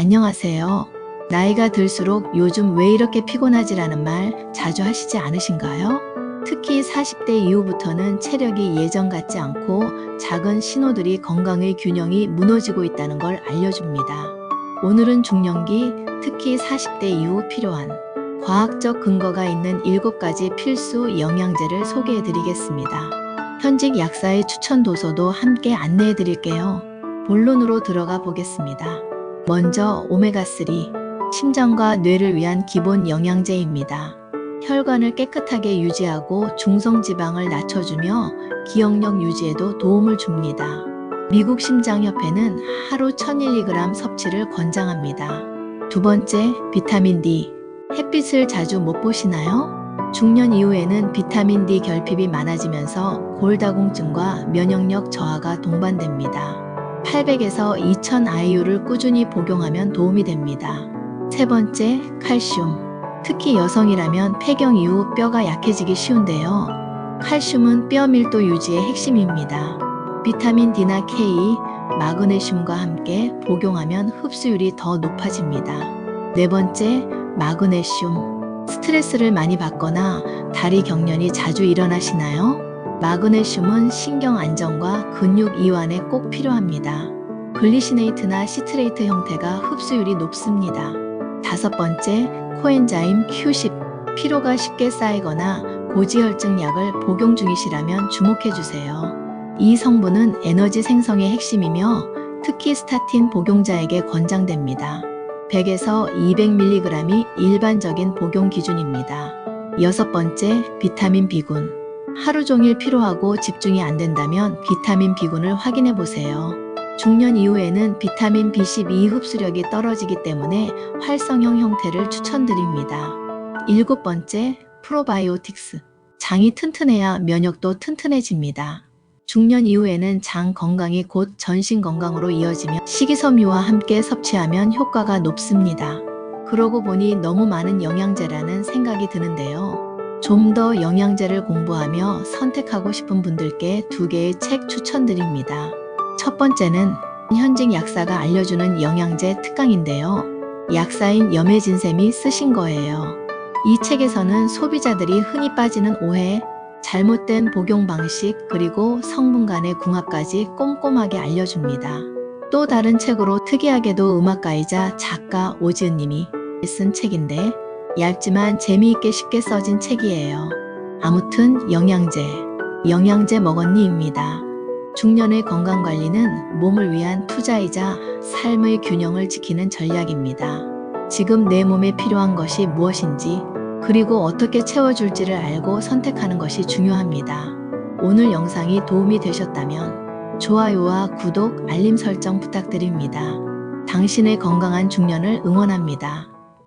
안녕하세요. 나이가 들수록 요즘 왜 이렇게 피곤하지라는 말 자주 하시지 않으신가요? 특히 40대 이후부터는 체력이 예전 같지 않고 작은 신호들이 건강의 균형이 무너지고 있다는 걸 알려줍니다. 오늘은 중년기, 특히 40대 이후 필요한 과학적 근거가 있는 7가지 필수 영양제를 소개해 드리겠습니다. 현직 약사의 추천 도서도 함께 안내해 드릴게요. 본론으로 들어가 보겠습니다. 먼저 오메가3, 심장과 뇌를 위한 기본 영양제입니다. 혈관을 깨끗하게 유지하고 중성지방을 낮춰주며 기억력 유지에도 도움을 줍니다. 미국 심장협회는 하루 1000mg 섭취를 권장합니다. 두 번째, 비타민 D. 햇빛을 자주 못 보시나요? 중년 이후에는 비타민 D 결핍이 많아지면서 골다공증과 면역력 저하가 동반됩니다. 800에서 2000 IU를 꾸준히 복용하면 도움이 됩니다. 세 번째, 칼슘. 특히 여성이라면 폐경 이후 뼈가 약해지기 쉬운데요. 칼슘은 뼈 밀도 유지의 핵심입니다. 비타민 D나 K, 마그네슘과 함께 복용하면 흡수율이 더 높아집니다. 네 번째, 마그네슘. 스트레스를 많이 받거나 다리 경련이 자주 일어나시나요? 마그네슘은 신경 안정과 근육 이완에 꼭 필요합니다. 글리시네이트나 시트레이트 형태가 흡수율이 높습니다. 다섯 번째, 코엔자임 Q10. 피로가 쉽게 쌓이거나 고지혈증 약을 복용 중이시라면 주목해 주세요. 이 성분은 에너지 생성의 핵심이며 특히 스타틴 복용자에게 권장됩니다. 100에서 200mg이 일반적인 복용 기준입니다. 여섯 번째, 비타민 B군. 하루 종일 피로하고 집중이 안 된다면 비타민 B군을 확인해 보세요. 중년 이후에는 비타민 B12 흡수력이 떨어지기 때문에 활성형 형태를 추천드립니다. 일곱 번째, 프로바이오틱스. 장이 튼튼해야 면역도 튼튼해집니다. 중년 이후에는 장 건강이 곧 전신 건강으로 이어지며 식이섬유와 함께 섭취하면 효과가 높습니다. 그러고 보니 너무 많은 영양제라는 생각이 드는데요. 좀 더 영양제를 공부하며 선택하고 싶은 분들께 두 개의 책 추천드립니다. 첫 번째는 현직 약사가 알려주는 영양제 특강인데요. 약사인 염혜진 쌤이 쓰신 거예요. 이 책에서는 소비자들이 흔히 빠지는 오해, 잘못된 복용 방식, 그리고 성분 간의 궁합까지 꼼꼼하게 알려줍니다. 또 다른 책으로 특이하게도 음악가이자 작가 오지은 님이 쓴 책인데 얇지만 재미있게 쉽게 써진 책이에요. 아무튼 영양제, 영양제 먹었니입니다. 중년의 건강 관리는 몸을 위한 투자이자 삶의 균형을 지키는 전략입니다. 지금 내 몸에 필요한 것이 무엇인지 그리고 어떻게 채워줄지를 알고 선택하는 것이 중요합니다. 오늘 영상이 도움이 되셨다면 좋아요와 구독, 알림 설정 부탁드립니다. 당신의 건강한 중년을 응원합니다.